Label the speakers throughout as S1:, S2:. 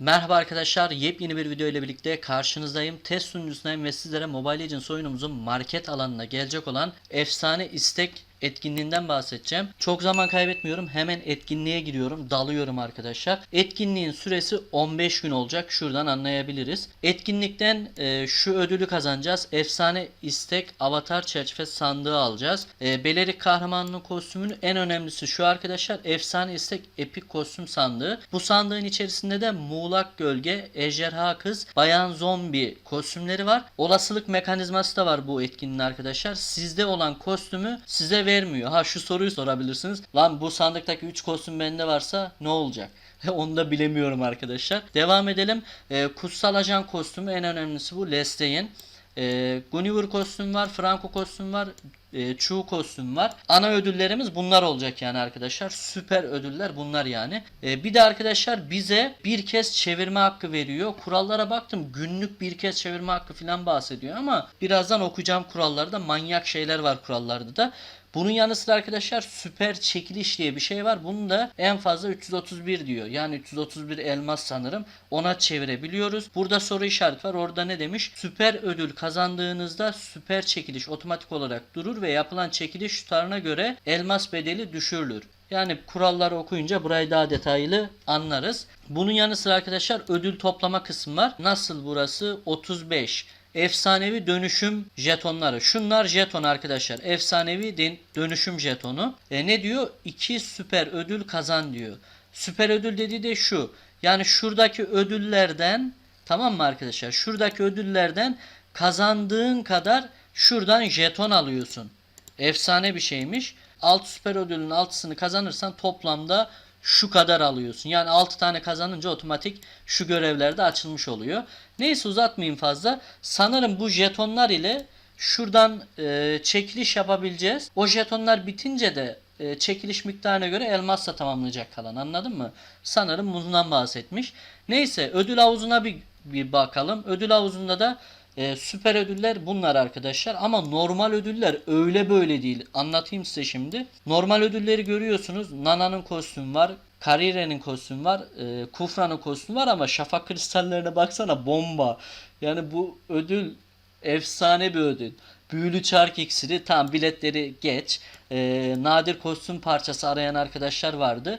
S1: Merhaba arkadaşlar, yepyeni bir video ile birlikte karşınızdayım. Test sunucusundayım ve sizlere Mobile Legends oyunumuzun market alanına gelecek olan efsane istek etkinliğinden bahsedeceğim. Çok zaman kaybetmiyorum. Hemen etkinliğe giriyorum. Dalıyorum arkadaşlar. Etkinliğin süresi 15 gün olacak. Şuradan anlayabiliriz. Etkinlikten e, şu ödülü kazanacağız. Efsane istek avatar çerçeve sandığı alacağız. E, Belerik kahramanının kostümünün en önemlisi şu arkadaşlar. Efsane istek epik kostüm sandığı. Bu sandığın içerisinde de muğlak gölge, ejderha kız, bayan zombi kostümleri var. Olasılık mekanizması da var bu etkinliğin arkadaşlar. Sizde olan kostümü size vermiyor. Ha şu soruyu sorabilirsiniz. Lan bu sandıktaki 3 kostüm bende varsa ne olacak? Onu da bilemiyorum arkadaşlar. Devam edelim. Ee, Kutsal Ajan kostümü en önemlisi bu. Lestey'in. Ee, Gunniver kostüm var. Franco kostüm var. E, Chu kostüm var. Ana ödüllerimiz bunlar olacak yani arkadaşlar. Süper ödüller bunlar yani. E, bir de arkadaşlar bize bir kez çevirme hakkı veriyor. Kurallara baktım. Günlük bir kez çevirme hakkı falan bahsediyor ama birazdan okuyacağım kurallarda manyak şeyler var kurallarda da. Bunun yanı sıra arkadaşlar süper çekiliş diye bir şey var. Bunu da en fazla 331 diyor. Yani 331 elmas sanırım. Ona çevirebiliyoruz. Burada soru işareti var. Orada ne demiş? Süper ödül kazandığınızda süper çekiliş otomatik olarak durur ve yapılan çekiliş tutarına göre elmas bedeli düşürülür. Yani kuralları okuyunca burayı daha detaylı anlarız. Bunun yanı sıra arkadaşlar ödül toplama kısmı var. Nasıl burası? 35. Efsanevi dönüşüm jetonları. Şunlar jeton arkadaşlar. Efsanevi den- dönüşüm jetonu. E ne diyor? 2 süper ödül kazan diyor. Süper ödül dediği de şu. Yani şuradaki ödüllerden tamam mı arkadaşlar? Şuradaki ödüllerden kazandığın kadar şuradan jeton alıyorsun. Efsane bir şeymiş. 6 süper ödülün 6'sını kazanırsan toplamda şu kadar alıyorsun. Yani 6 tane kazanınca otomatik şu görevler de açılmış oluyor. Neyse uzatmayayım fazla. Sanırım bu jetonlar ile şuradan e, çekiliş yapabileceğiz. O jetonlar bitince de e, çekiliş miktarına göre elmasla tamamlayacak kalan anladın mı? Sanırım bundan bahsetmiş. Neyse ödül havuzuna bir, bir bakalım. Ödül havuzunda da e, süper ödüller bunlar arkadaşlar ama normal ödüller öyle böyle değil. Anlatayım size şimdi. Normal ödülleri görüyorsunuz. Nana'nın kostümü var. Karire'nin kostümü var. E, Kufra'nın kostümü var ama şafak kristallerine baksana bomba. Yani bu ödül efsane bir ödül. Büyülü çark iksiri tam biletleri geç. E, nadir kostüm parçası arayan arkadaşlar vardı.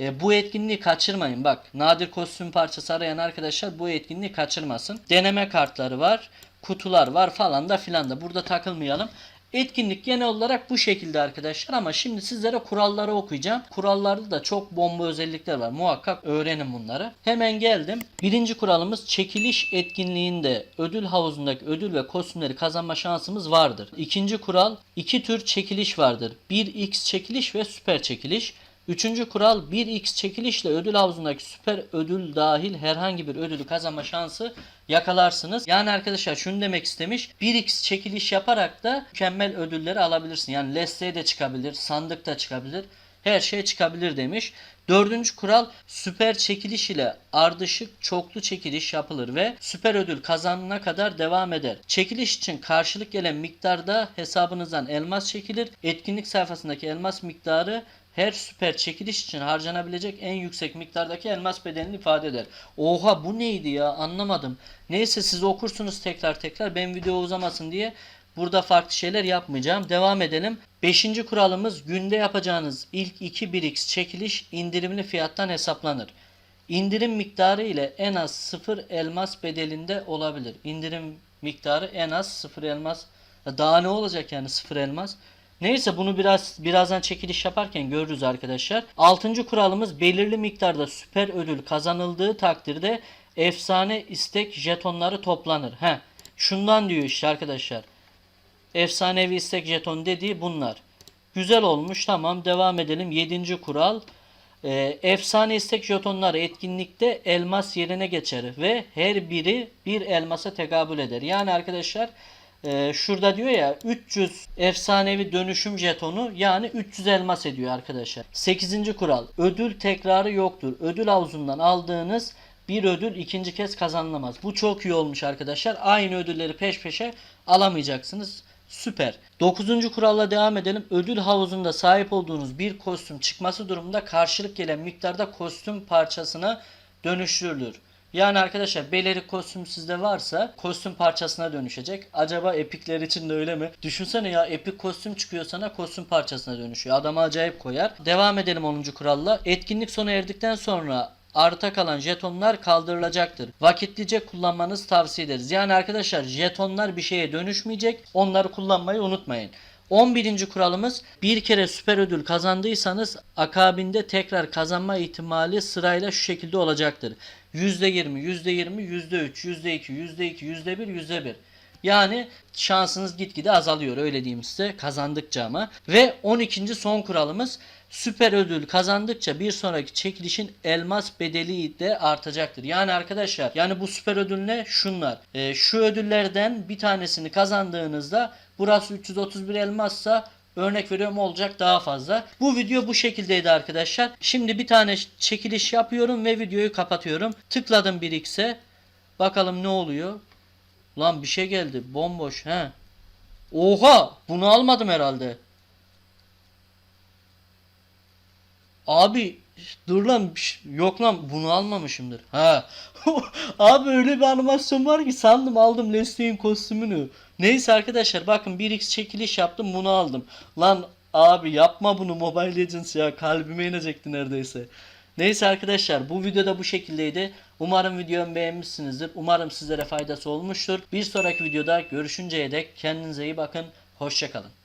S1: E, bu etkinliği kaçırmayın. Bak nadir kostüm parçası arayan arkadaşlar bu etkinliği kaçırmasın. Deneme kartları var. Kutular var falan da filan da. Burada takılmayalım. Etkinlik genel olarak bu şekilde arkadaşlar ama şimdi sizlere kuralları okuyacağım. Kurallarda da çok bomba özellikler var. Muhakkak öğrenin bunları. Hemen geldim. Birinci kuralımız çekiliş etkinliğinde ödül havuzundaki ödül ve kostümleri kazanma şansımız vardır. İkinci kural iki tür çekiliş vardır. 1x çekiliş ve süper çekiliş. Üçüncü kural 1x çekilişle ödül havuzundaki süper ödül dahil herhangi bir ödülü kazanma şansı yakalarsınız. Yani arkadaşlar şunu demek istemiş. 1x çekiliş yaparak da mükemmel ödülleri alabilirsin. Yani listeye de çıkabilir, sandık da çıkabilir. Her şey çıkabilir demiş. Dördüncü kural süper çekiliş ile ardışık çoklu çekiliş yapılır ve süper ödül kazanana kadar devam eder. Çekiliş için karşılık gelen miktarda hesabınızdan elmas çekilir. Etkinlik sayfasındaki elmas miktarı her süper çekiliş için harcanabilecek en yüksek miktardaki elmas bedelini ifade eder. Oha bu neydi ya anlamadım. Neyse siz okursunuz tekrar tekrar ben video uzamasın diye burada farklı şeyler yapmayacağım. Devam edelim. Beşinci kuralımız günde yapacağınız ilk 2 1x çekiliş indirimli fiyattan hesaplanır. İndirim miktarı ile en az 0 elmas bedelinde olabilir. İndirim miktarı en az 0 elmas. Daha ne olacak yani 0 elmas? Neyse bunu biraz birazdan çekiliş yaparken görürüz arkadaşlar. Altıncı kuralımız belirli miktarda süper ödül kazanıldığı takdirde efsane istek jetonları toplanır. He. Şundan diyor işte arkadaşlar. Efsanevi istek jeton dediği bunlar. Güzel olmuş. Tamam devam edelim. Yedinci kural. Ee, efsane istek jetonları etkinlikte elmas yerine geçer ve her biri bir elmasa tekabül eder. Yani arkadaşlar e, şurada diyor ya 300 efsanevi dönüşüm jetonu yani 300 elmas ediyor arkadaşlar. 8. kural. Ödül tekrarı yoktur. Ödül havuzundan aldığınız bir ödül ikinci kez kazanılamaz. Bu çok iyi olmuş arkadaşlar. Aynı ödülleri peş peşe alamayacaksınız. Süper. 9. kuralla devam edelim. Ödül havuzunda sahip olduğunuz bir kostüm çıkması durumunda karşılık gelen miktarda kostüm parçasına dönüştürülür. Yani arkadaşlar belerik kostüm sizde varsa kostüm parçasına dönüşecek. Acaba epikler için de öyle mi? Düşünsene ya epik kostüm çıkıyor sana kostüm parçasına dönüşüyor. Adama acayip koyar. Devam edelim 10. kuralla. Etkinlik sona erdikten sonra arta kalan jetonlar kaldırılacaktır. Vakitlice kullanmanızı tavsiye ederiz. Yani arkadaşlar jetonlar bir şeye dönüşmeyecek. Onları kullanmayı unutmayın. 11. kuralımız bir kere süper ödül kazandıysanız akabinde tekrar kazanma ihtimali sırayla şu şekilde olacaktır. %20, %20, %3, %2, %2, %1, %1. Yani şansınız gitgide azalıyor öyle diyeyim size kazandıkça ama. Ve 12. son kuralımız süper ödül kazandıkça bir sonraki çekilişin elmas bedeli de artacaktır. Yani arkadaşlar yani bu süper ödül ne? Şunlar. Ee, şu ödüllerden bir tanesini kazandığınızda burası 331 elmassa Örnek veriyorum olacak daha fazla. Bu video bu şekildeydi arkadaşlar. Şimdi bir tane çekiliş yapıyorum ve videoyu kapatıyorum. Tıkladım 1x'e. Bakalım ne oluyor. Lan bir şey geldi. Bomboş he. Oha! Bunu almadım herhalde. Abi dur lan yok lan bunu almamışımdır. Ha. Abi öyle bir animasyon var ki sandım aldım Leslie'nin kostümünü. Neyse arkadaşlar bakın 1x çekiliş yaptım bunu aldım. Lan abi yapma bunu Mobile Legends ya kalbime inecekti neredeyse. Neyse arkadaşlar bu videoda bu şekildeydi. Umarım videomu beğenmişsinizdir. Umarım sizlere faydası olmuştur. Bir sonraki videoda görüşünceye dek kendinize iyi bakın. Hoşçakalın.